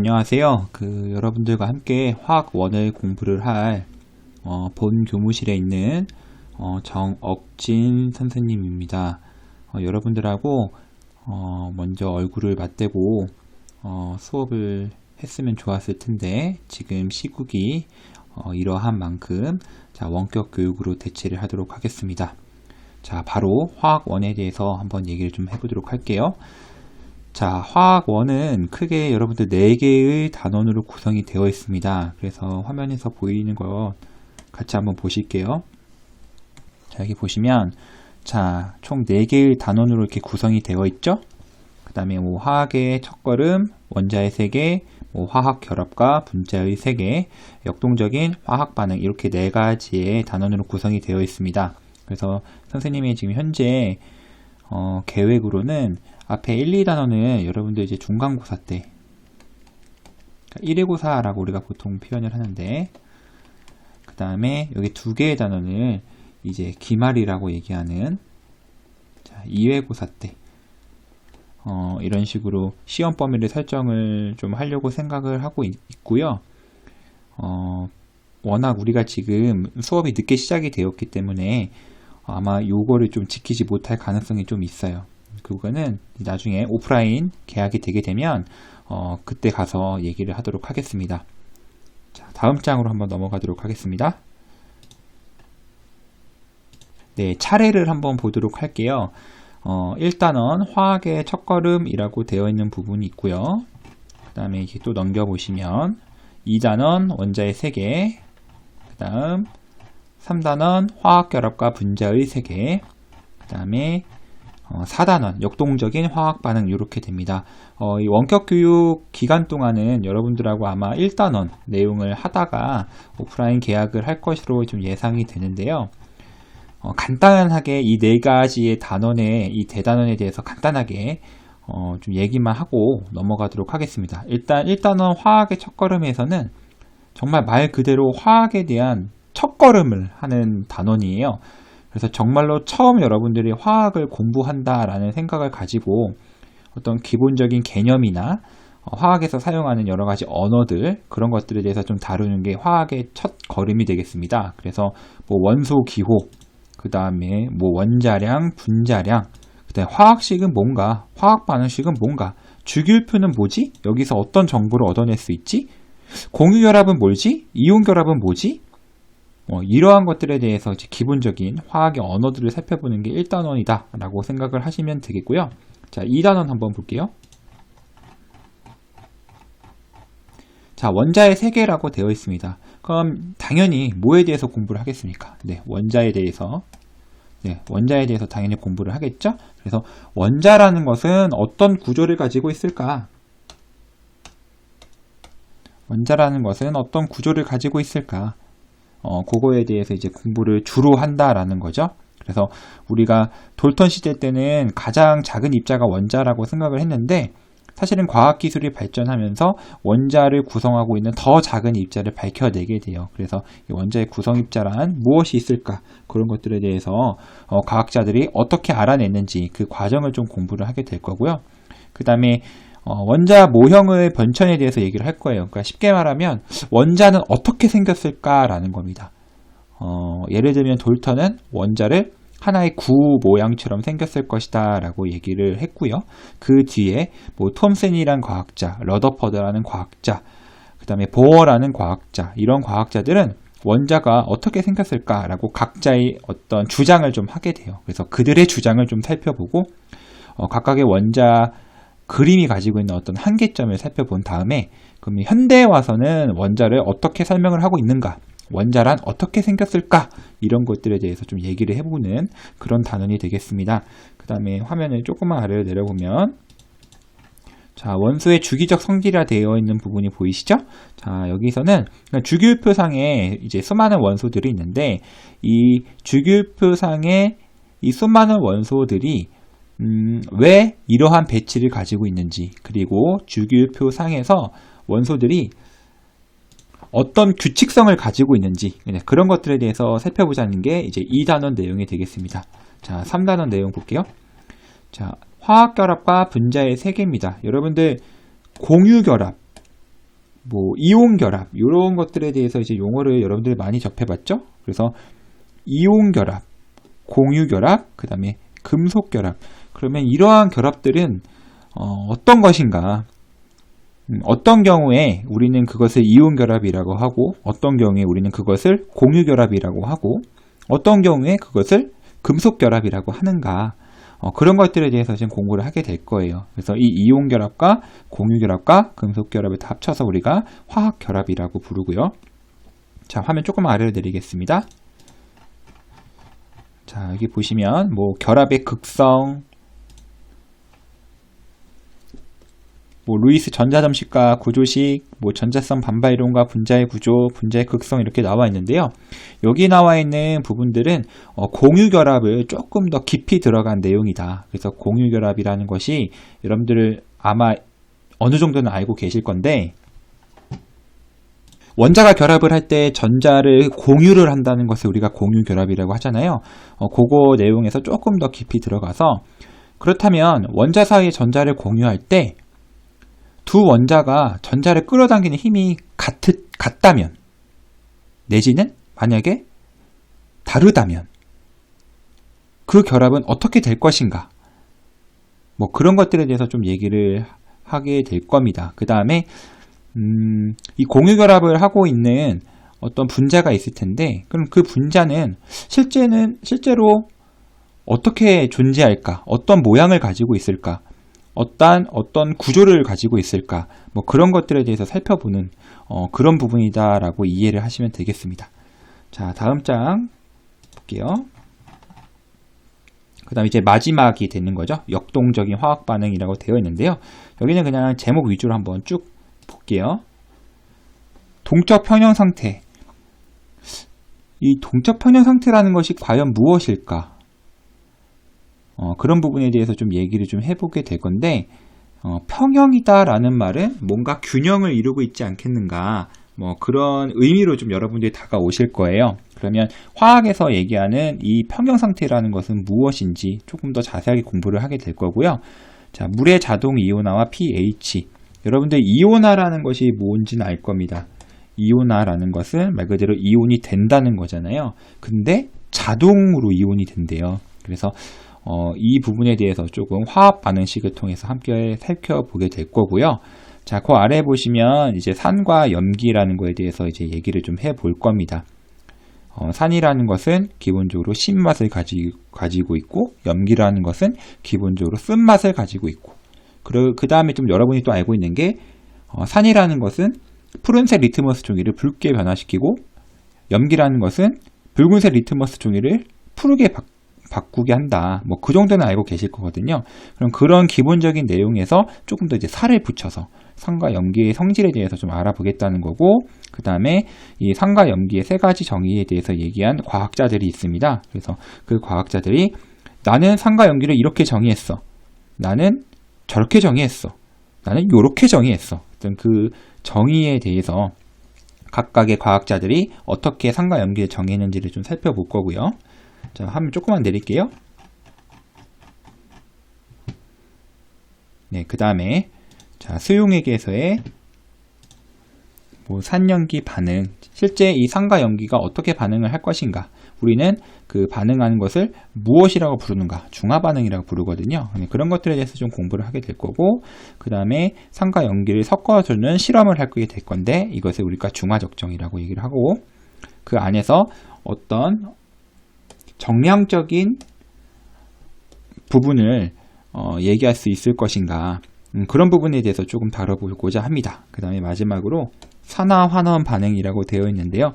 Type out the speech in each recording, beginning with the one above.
안녕하세요. 그 여러분들과 함께 화학 원을 공부를 할 어, 본 교무실에 있는 어, 정억진 선생님입니다. 어, 여러분들하고 어, 먼저 얼굴을 맞대고 어, 수업을 했으면 좋았을 텐데 지금 시국이 어, 이러한 만큼 자, 원격 교육으로 대체를 하도록 하겠습니다. 자, 바로 화학 원에 대해서 한번 얘기를 좀 해보도록 할게요. 자, 화학원은 크게 여러분들 4개의 단원으로 구성이 되어 있습니다. 그래서 화면에서 보이는 거 같이 한번 보실게요. 자, 여기 보시면, 자, 총 4개의 단원으로 이렇게 구성이 되어 있죠? 그 다음에 뭐 화학의 첫걸음, 원자의 3개, 뭐 화학 결합과 분자의 3개, 역동적인 화학 반응, 이렇게 4가지의 단원으로 구성이 되어 있습니다. 그래서 선생님이 지금 현재 어, 계획으로는 앞에 1, 2단원은 여러분들 이제 중간고사 때. 1회고사라고 그러니까 우리가 보통 표현을 하는데 그 다음에 여기 두 개의 단원을 이제 기말이라고 얘기하는 자, 2회고사 때. 어, 이런 식으로 시험 범위를 설정을 좀 하려고 생각을 하고 있, 고요. 어, 워낙 우리가 지금 수업이 늦게 시작이 되었기 때문에 아마 요거를 좀 지키지 못할 가능성이 좀 있어요. 그거는 나중에 오프라인 계약이 되게 되면 어, 그때 가서 얘기를 하도록 하겠습니다. 자, 다음 장으로 한번 넘어가도록 하겠습니다. 네, 차례를 한번 보도록 할게요. 어, 1단원 화학의 첫걸음이라고 되어 있는 부분이 있고요. 그 다음에 이렇게 또 넘겨보시면 2단원 원자의 3개, 그 다음 3단원 화학결합과 분자의 3개, 그 다음에 어, 4단원 역동적인 화학 반응 이렇게 됩니다. 어, 이 원격 교육 기간 동안은 여러분들하고 아마 1단원 내용을 하다가 오프라인 계약을 할 것으로 좀 예상이 되는데요. 어, 간단하게 이 네 가지의 단원의 이 대단원에 대해서 간단하게 어, 좀 얘기만 하고 넘어가도록 하겠습니다. 일단 1단원 화학의 첫걸음에서는 정말 말 그대로 화학에 대한 첫걸음을 하는 단원이에요. 그래서 정말로 처음 여러분들이 화학을 공부한다라는 생각을 가지고 어떤 기본적인 개념이나 어, 화학에서 사용하는 여러 가지 언어들 그런 것들에 대해서 좀 다루는 게 화학의 첫 걸음이 되겠습니다. 그래서 뭐 원소 기호, 그 다음에 뭐 원자량, 분자량, 그다음에 화학식은 뭔가, 화학 반응식은 뭔가, 주기율표는 뭐지? 여기서 어떤 정보를 얻어낼 수 있지? 공유 결합은 뭘지? 이온 결합은 뭐지? 어, 이러한 것들에 대해서 기본적인 화학의 언어들을 살펴보는 게 1단원이다 라고 생각을 하시면 되겠고요. 자, 2단원 한번 볼게요. 자, 원자의 세계라고 되어 있습니다. 그럼 당연히 뭐에 대해서 공부를 하겠습니까? 네, 원자에 대해서. 네, 원자에 대해서 당연히 공부를 하겠죠? 그래서 원자라는 것은 어떤 구조를 가지고 있을까? 원자라는 것은 어떤 구조를 가지고 있을까? 어, 그거에 대해서 이제 공부를 주로 한다라는 거죠. 그래서 우리가 돌턴 시대 때는 가장 작은 입자가 원자라고 생각을 했는데 사실은 과학기술이 발전하면서 원자를 구성하고 있는 더 작은 입자를 밝혀내게 돼요. 그래서 원자의 구성 입자란 무엇이 있을까 그런 것들에 대해서 어, 과학자들이 어떻게 알아냈는지 그 과정을 좀 공부를 하게 될 거고요. 그 다음에 어, 원자 모형의 변천에 대해서 얘기를 할 거예요. 그러니까 쉽게 말하면 원자는 어떻게 생겼을까라는 겁니다. 어, 예를 들면 돌턴은 원자를 하나의 구 모양처럼 생겼을 것이다 라고 얘기를 했고요. 그 뒤에 뭐 톰슨이란 과학자, 러더퍼드라는 과학자, 그 다음에 보어라는 과학자 이런 과학자들은 원자가 어떻게 생겼을까라고 각자의 어떤 주장을 좀 하게 돼요. 그래서 그들의 주장을 좀 살펴보고 어, 각각의 원자 그림이 가지고 있는 어떤 한계점을 살펴본 다음에 그럼 현대에 와서는 원자를 어떻게 설명을 하고 있는가 원자란 어떻게 생겼을까 이런 것들에 대해서 좀 얘기를 해보는 그런 단원이 되겠습니다. 그 다음에 화면을 조금만 아래로 내려보면 자, 원소의 주기적 성질화 되어 있는 부분이 보이시죠? 자, 여기서는 주기율표상에 이제 수많은 원소들이 있는데 이 주기율표상에 이 수많은 원소들이 음, 왜 이러한 배치를 가지고 있는지 그리고 주기율표 상에서 원소들이 어떤 규칙성을 가지고 있는지 그런 것들에 대해서 살펴보자는 게 이제 2단원 내용이 되겠습니다. 자, 3단원 내용 볼게요. 자, 화학 결합과 분자의 세계입니다. 여러분들 공유 결합, 뭐 이온 결합 이런 것들에 대해서 이제 용어를 여러분들이 많이 접해봤죠. 그래서 이온 결합, 공유 결합, 그 다음에 금속 결합. 그러면 이러한 결합들은 어, 떤 것인가? 음, 어떤 경우에 우리는 그것을 이온 결합이라고 하고, 어떤 경우에 우리는 그것을 공유 결합이라고 하고, 어떤 경우에 그것을 금속 결합이라고 하는가? 어, 그런 것들에 대해서 지금 공부를 하게 될 거예요. 그래서 이 이온 결합과 공유 결합과 금속 결합을 다 합쳐서 우리가 화학 결합이라고 부르고요. 자, 화면 조금 아래로 내리겠습니다. 자, 여기 보시면 뭐 결합의 극성, 뭐 루이스 전자점식과 구조식, 뭐 전자성 반발 이론과 분자의 구조, 분자의 극성 이렇게 나와 있는데요. 여기 나와 있는 부분들은 어, 공유 결합을 조금 더 깊이 들어간 내용이다. 그래서 공유 결합이라는 것이 여러분들 아마 어느 정도는 알고 계실 건데 원자가 결합을 할 때 전자를 공유를 한다는 것을 우리가 공유 결합이라고 하잖아요. 어, 그거 내용에서 조금 더 깊이 들어가서 그렇다면 원자 사이의 전자를 공유할 때 두 원자가 전자를 끌어당기는 힘이 같, 같다면 내지는 만약에 다르다면 그 결합은 어떻게 될 것인가 뭐 그런 것들에 대해서 좀 얘기를 하게 될 겁니다. 그 다음에 음, 이 공유 결합을 하고 있는 어떤 분자가 있을 텐데, 그럼 그 분자는 실제는, 실제로 어떻게 존재할까? 어떤 모양을 가지고 있을까? 어떤, 어떤 구조를 가지고 있을까? 뭐 그런 것들에 대해서 살펴보는, 어, 그런 부분이다라고 이해를 하시면 되겠습니다. 자, 다음 장 볼게요. 그 다음 이제 마지막이 되는 거죠. 역동적인 화학 반응이라고 되어 있는데요. 여기는 그냥 제목 위주로 한번 쭉 볼게요. 동적 평형 상태. 이 동적 평형 상태라는 것이 과연 무엇일까? 어, 그런 부분에 대해서 좀 얘기를 좀 해보게 될 건데, 어, 평형이다라는 말은 뭔가 균형을 이루고 있지 않겠는가, 뭐 그런 의미로 좀 여러분들이 다가오실 거예요. 그러면 화학에서 얘기하는 이 평형 상태라는 것은 무엇인지 조금 더 자세하게 공부를 하게 될 거고요. 자, 물의 자동 이온화와 pH. 여러분들 이온화라는 것이 뭔지는 알 겁니다. 이온화라는 것은 말 그대로 이온이 된다는 거잖아요. 근데 자동으로 이온이 된대요. 그래서 어, 이 부분에 대해서 조금 화학 반응식을 통해서 함께 살펴보게 될 거고요. 자, 그 아래 보시면 이제 산과 염기라는 거에 대해서 이제 얘기를 좀 해 볼 겁니다. 어, 산이라는 것은 기본적으로 신맛을 가지, 가지고 있고 염기라는 것은 기본적으로 쓴맛을 가지고 있고 그 다음에 좀 여러분이 또 알고 있는 게 어, 산이라는 것은 푸른색 리트머스 종이를 붉게 변화시키고 염기라는 것은 붉은색 리트머스 종이를 푸르게 바, 바꾸게 한다. 뭐 그 정도는 알고 계실 거거든요. 그럼 그런 기본적인 내용에서 조금 더 이제 살을 붙여서 산과 염기의 성질에 대해서 좀 알아보겠다는 거고 그 다음에 이 산과 염기의 세 가지 정의에 대해서 얘기한 과학자들이 있습니다. 그래서 그 과학자들이 나는 산과 염기를 이렇게 정의했어. 나는 저렇게 정의했어. 나는 이렇게 정의했어. 어떤 그 정의에 대해서 각각의 과학자들이 어떻게 상과 연기를 정의했는지를 좀 살펴볼 거고요. 자, 한번 조금만 내릴게요. 네, 그 다음에 자 수용액에서의 뭐 산연기 반응, 실제 이 산과 연기가 어떻게 반응을 할 것인가, 우리는 그 반응하는 것을 무엇이라고 부르는가 중화 반응이라고 부르거든요. 그런 것들에 대해서 좀 공부를 하게 될 거고 그 다음에 산과 연기를 섞어주는 실험을 하게 될 건데 이것을 우리가 중화 적정이라고 얘기를 하고 그 안에서 어떤 정량적인 부분을 어, 얘기할 수 있을 것인가 음, 그런 부분에 대해서 조금 다뤄보고자 합니다. 그 다음에 마지막으로 산화 환원 반응이라고 되어 있는데요.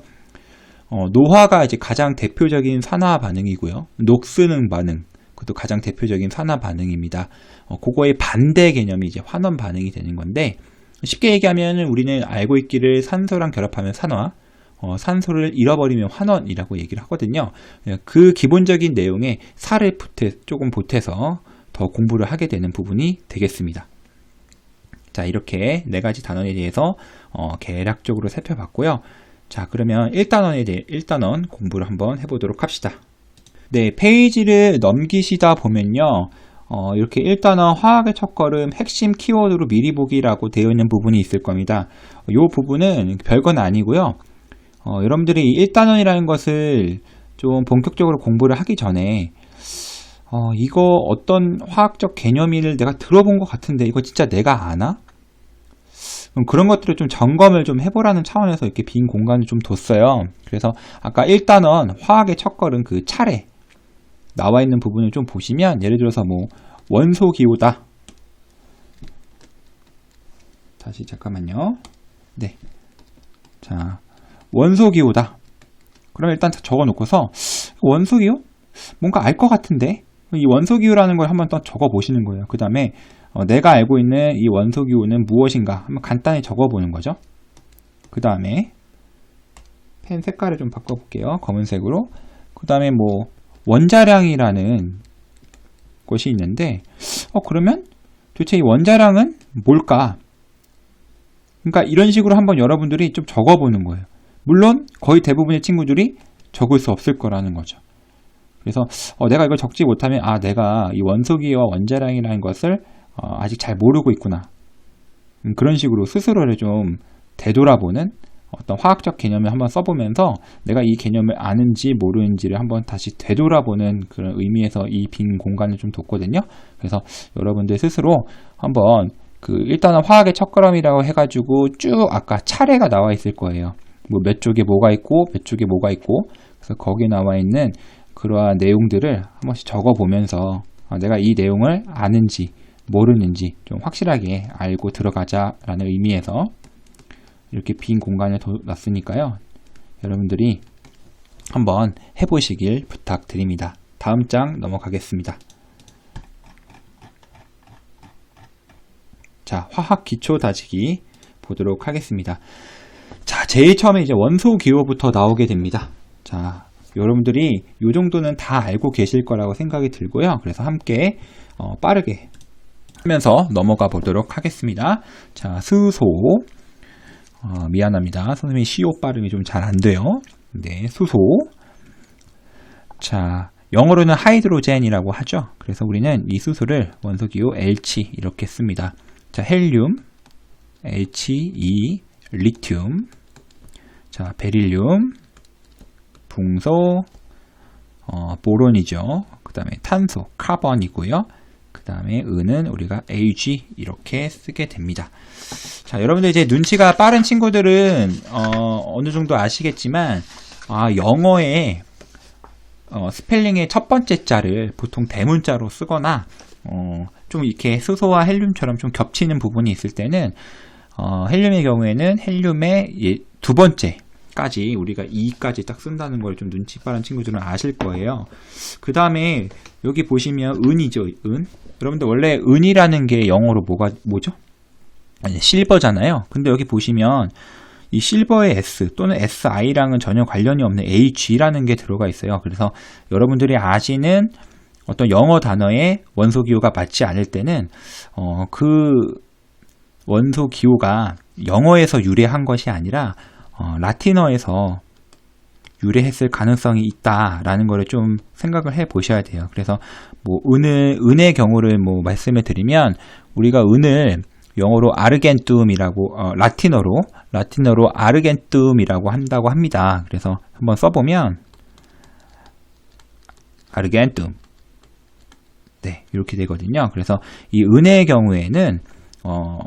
어, 노화가 이제 가장 대표적인 산화 반응이고요. 녹스능 반응, 그것도 가장 대표적인 산화 반응입니다. 어, 그거의 반대 개념이 이제 환원 반응이 되는 건데, 쉽게 얘기하면 우리는 알고 있기를 산소랑 결합하면 산화, 어, 산소를 잃어버리면 환원이라고 얘기를 하거든요. 그 기본적인 내용에 살을 보태, 조금 보태서 더 공부를 하게 되는 부분이 되겠습니다. 자, 이렇게 네 가지 단원에 대해서 어, 개략적으로 살펴봤고요. 자, 그러면 1단원에 대해 1단원 공부를 한번 해보도록 합시다. 네, 페이지를 넘기시다 보면요. 어, 이렇게 1단원 화학의 첫걸음 핵심 키워드로 미리 보기라고 되어 있는 부분이 있을 겁니다. 이 부분은 별건 아니고요. 어, 여러분들이 1단원이라는 것을 좀 본격적으로 공부를 하기 전에 어, 이거 어떤 화학적 개념을 내가 들어본 것 같은데 이거 진짜 내가 아나? 음, 그런 것들을 좀 점검을 좀 해보라는 차원에서 이렇게 빈 공간을 좀 뒀어요. 그래서 아까 1단원 화학의 첫걸음 그 차례 나와 있는 부분을 좀 보시면 예를 들어서 뭐 원소 기호다. 다시 잠깐만요. 네. 자, 원소 기호다. 그럼 일단 적어 놓고서 원소 기호 뭔가 알 것 같은데 이 원소 기호라는 걸 한번 또 적어 보시는 거예요. 그 다음에 어, 내가 알고 있는 이 원소 기호는 무엇인가 한번 간단히 적어 보는 거죠. 그 다음에 펜 색깔을 좀 바꿔 볼게요. 검은색으로. 그 다음에 뭐 원자량이라는 것이 있는데, 어, 그러면 도대체 이 원자량은 뭘까? 그러니까 이런 식으로 한번 여러분들이 좀 적어보는 거예요. 물론 거의 대부분의 친구들이 적을 수 없을 거라는 거죠. 그래서 어, 내가 이걸 적지 못하면 아 내가 이 원소기와 원자량이라는 것을 어, 아직 잘 모르고 있구나. 음, 그런 식으로 스스로를 좀 되돌아보는 어떤 화학적 개념을 한번 써보면서 내가 이 개념을 아는지 모르는지를 한번 다시 되돌아보는 그런 의미에서 이 빈 공간을 좀 뒀거든요. 그래서 여러분들 스스로 한번 그 일단은 화학의 첫걸음이라고 해가지고 쭉 아까 차례가 나와 있을 거예요. 뭐 몇 쪽에 뭐가 있고 몇 쪽에 뭐가 있고 그래서 거기에 나와 있는 그러한 내용들을 한 번씩 적어 보면서 아, 내가 이 내용을 아는지 모르는지 좀 확실하게 알고 들어가자라는 의미에서 이렇게 빈 공간을 놨으니까요. 여러분들이 한번 해보시길 부탁드립니다. 다음 장 넘어가겠습니다. 자, 화학 기초 다지기 보도록 하겠습니다. 자, 제일 처음에 이제 원소 기호부터 나오게 됩니다. 자, 여러분들이 이 정도는 다 알고 계실 거라고 생각이 들고요. 그래서 함께 어, 빠르게 하면서 넘어가 보도록 하겠습니다. 자, 수소. 어, 미안합니다. 선생님이 시오 발음이 좀 잘 안 돼요. 네, 수소. 자, 영어로는 하이드로젠이라고 하죠. 그래서 우리는 이 수소를 원소기호 L치 이렇게 씁니다. 자, 헬륨, He, 리튬, 자, 베릴륨, 붕소, 어, 보론이죠. 그 다음에 탄소, 카본이고요. 그 다음에 은은 우리가 Ag 이렇게 쓰게 됩니다. 자, 여러분들 이제 눈치가 빠른 친구들은 어, 느 정도 아시겠지만 아, 영어에 어, 스펠링의 첫 번째 자를 보통 대문자로 쓰거나 어, 좀 이렇게 수소와 헬륨처럼 좀 겹치는 부분이 있을 때는 어, 헬륨의 경우에는 헬륨의 두 번째 까지 우리가 2까지 딱 쓴다는 걸 좀 눈치 빠른 친구들은 아실 거예요. 그 다음에 여기 보시면 은이죠, 은. 여러분들 원래 은이라는 게 영어로 뭐가 뭐죠? 아니 실버잖아요. 근데 여기 보시면 이 실버의 S 또는 SI랑은 전혀 관련이 없는 HG라는 게 들어가 있어요. 그래서 여러분들이 아시는 어떤 영어 단어의 원소 기호가 맞지 않을 때는 어, 그 원소 기호가 영어에서 유래한 것이 아니라 어, 라틴어에서 유래했을 가능성이 있다라는 거를 좀 생각을 해 보셔야 돼요. 그래서 뭐 은을 은의 경우를 뭐 말씀을 드리면 우리가 은을 영어로 아르겐툼이라고 어, 라틴어로 라틴어로 아르겐툼이라고 한다고 합니다. 그래서 한번 써보면 아르겐툼 네 이렇게 되거든요. 그래서 이 은의 경우에는 어,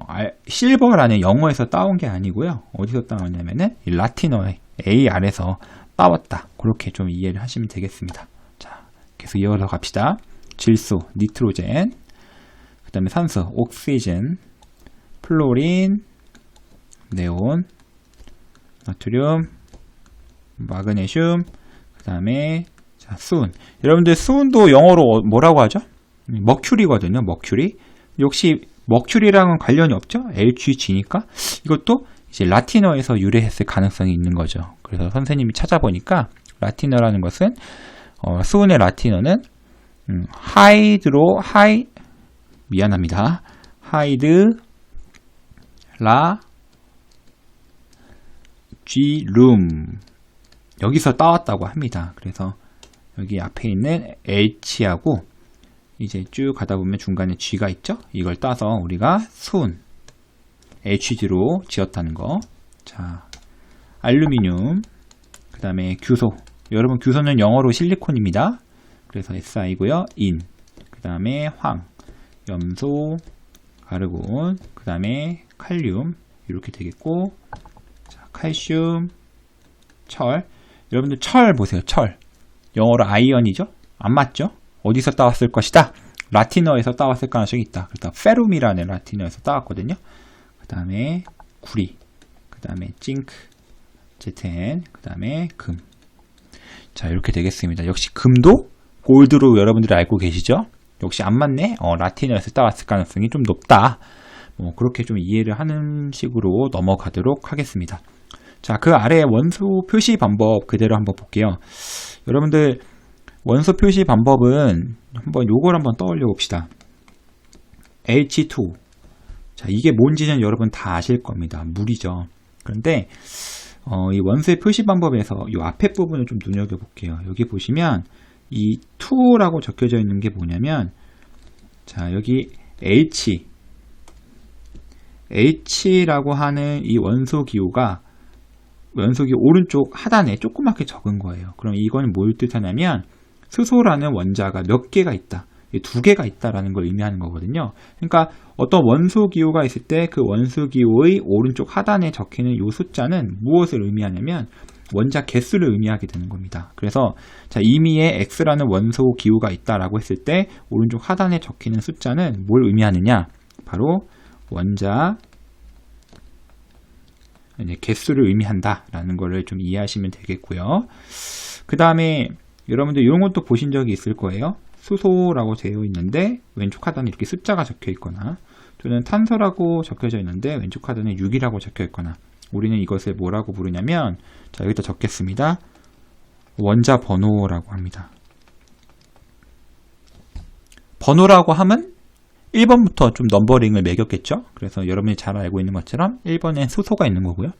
실버라는 영어에서 따온 게 아니고요. 어디서 따왔냐면은 라틴어의 AR에서 따왔다. 그렇게 좀 이해를 하시면 되겠습니다. 자, 계속 이어서 갑시다. 질소, 니트로젠, 그 다음에 산소, 옥시젠, 플로린, 네온, 나트륨, 마그네슘, 그 다음에 자, 수은. 여러분들 수은도 영어로 뭐라고 하죠? 머큐리거든요. 머큐리. 역시 머큐리랑은 관련이 없죠? LGG니까. 이것도 이제 라틴어에서 유래했을 가능성이 있는 거죠. 그래서 선생님이 찾아보니까 라틴어라는 것은 어, 수은의 라틴어는 음, 하이드로 하이 미안합니다. 하이드 라 G룸 여기서 따왔다고 합니다. 그래서 여기 앞에 있는 H하고 이제 쭉 가다 보면 중간에 G가 있죠? 이걸 따서 우리가 순 HG로 지었다는 거. 자, 알루미늄, 그 다음에 규소. 여러분 규소는 영어로 실리콘입니다. 그래서 SI고요. 인, 그 다음에 황, 염소, 아르곤, 그 다음에 칼륨 이렇게 되겠고, 자, 칼슘, 철. 여러분들 철 보세요. 철. 영어로 아이언이죠? 안 맞죠? 어디서 따왔을 것이다? 라틴어에서 따왔을 가능성이 있다. 그래서 페룸이라는 라틴어에서 따왔거든요. 그 다음에 구리, 그 다음에 징크, 제텐, 그 다음에 금. 자, 이렇게 되겠습니다. 역시 금도 골드로 여러분들이 알고 계시죠? 역시 안 맞네? 어, 라틴어에서 따왔을 가능성이 좀 높다. 뭐, 그렇게 좀 이해를 하는 식으로 넘어가도록 하겠습니다. 자, 그 아래 원소 표시 방법 그대로 한번 볼게요. 여러분들, 원소 표시 방법은 한번 요걸 한번 떠올려 봅시다. H2. 자, 이게 뭔지는 여러분 다 아실 겁니다. 물이죠. 그런데, 어, 이 원소의 표시 방법에서 이 앞에 부분을 좀 눈여겨 볼게요. 여기 보시면 이 2라고 적혀져 있는 게 뭐냐면 자 여기 H H라고 하는 이 원소 기호가 원소 기호 오른쪽 하단에 조그맣게 적은 거예요. 그럼 이건 뭘 뜻하냐면 수소라는 원자가 몇 개가 있다. 두 개가 있다라는 걸 의미하는 거거든요. 그러니까 어떤 원소 기호가 있을 때 그 원소 기호의 오른쪽 하단에 적히는 이 숫자는 무엇을 의미하냐면 원자 개수를 의미하게 되는 겁니다. 그래서 자, 이미에 x라는 원소 기호가 있다라고 했을 때 오른쪽 하단에 적히는 숫자는 뭘 의미하느냐? 바로 원자 개수를 의미한다라는 것을 좀 이해하시면 되겠고요. 그 다음에 여러분들 이런 것도 보신 적이 있을 거예요. 수소라고 되어 있는데 왼쪽 하단에 이렇게 숫자가 적혀 있거나 또는 탄소라고 적혀져 있는데 왼쪽 하단에 6이라고 적혀 있거나 우리는 이것을 뭐라고 부르냐면 자 여기다 적겠습니다. 원자 번호라고 합니다. 번호라고 하면 1번부터 좀 넘버링을 매겼겠죠. 그래서 여러분이 잘 알고 있는 것처럼 1번엔 수소가 있는 거고요.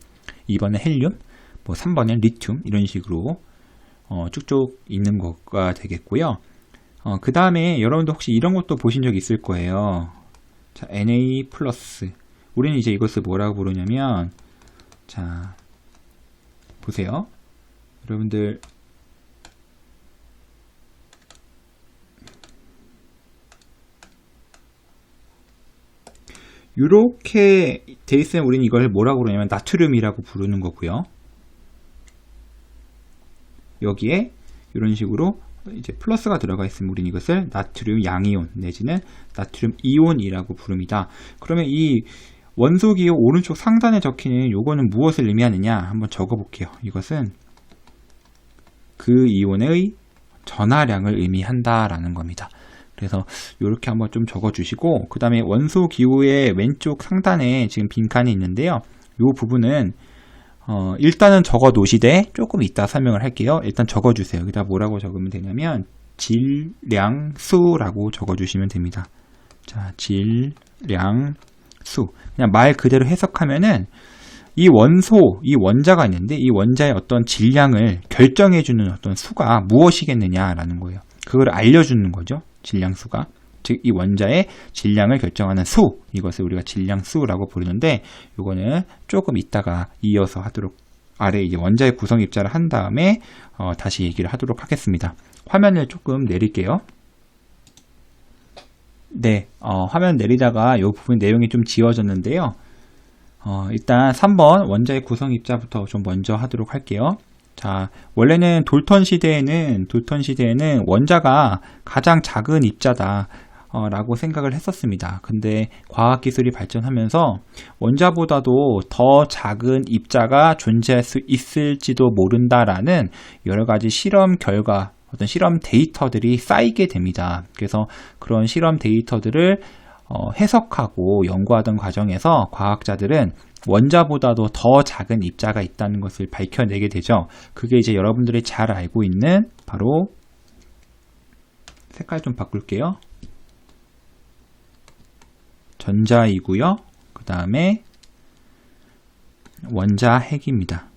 2번에 헬륨, 뭐 3번엔 리튬 이런 식으로 어, 쭉쭉 있는 거가 되겠고요. 어, 그 다음에 여러분도 혹시 이런 것도 보신 적 있을 거예요. 자, Na 플러스. 우리는 이제 이것을 뭐라고 부르냐면, 자, 보세요. 여러분들, 이렇게 돼 있으면 우리는 이걸 뭐라고 그러냐면 나트륨이라고 부르는 거고요. 여기에 이런 식으로 이제 플러스가 들어가 있으면 우리는 이것을 나트륨 양이온 내지는 나트륨 이온이라고 부릅니다. 그러면 이 원소 기호 오른쪽 상단에 적히는 요거는 무엇을 의미하느냐 한번 적어 볼게요. 이것은 그 이온의 전하량을 의미한다라는 겁니다. 그래서 이렇게 한번 좀 적어 주시고 그 다음에 원소 기호의 왼쪽 상단에 지금 빈칸이 있는데요. 이 부분은 어, 일단은 적어 놓으시되 조금 이따 설명을 할게요. 일단 적어 주세요. 여기다 뭐라고 적으면 되냐면 질량 수라고 적어 주시면 됩니다. 자, 질량 수. 그냥 말 그대로 해석하면은 이 원소, 이 원자가 있는데 이 원자의 어떤 질량을 결정해 주는 어떤 수가 무엇이겠느냐라는 거예요. 그걸 알려 주는 거죠. 질량 수가. 즉 이 원자의 질량을 결정하는 수 이것을 우리가 질량수라고 부르는데 이거는 조금 이따가 이어서 하도록 아래 이제 원자의 구성 입자를 한 다음에 어, 다시 얘기를 하도록 하겠습니다. 화면을 조금 내릴게요. 네, 어, 화면 내리다가 이 부분 내용이 좀 지워졌는데요. 어, 일단 3번 원자의 구성 입자부터 좀 먼저 하도록 할게요. 자, 원래는 돌턴 시대에는 돌턴 시대에는 원자가 가장 작은 입자다. 어, 라고 생각을 했었습니다. 근데 과학기술이 발전하면서 원자보다도 더 작은 입자가 존재할 수 있을지도 모른다라는 여러 가지 실험 결과, 어떤 실험 데이터들이 쌓이게 됩니다. 그래서 그런 실험 데이터들을 어, 해석하고 연구하던 과정에서 과학자들은 원자보다도 더 작은 입자가 있다는 것을 밝혀내게 되죠. 그게 이제 여러분들이 잘 알고 있는 바로 색깔 좀 바꿀게요. 전자이고요. 그 다음에 원자 핵입니다.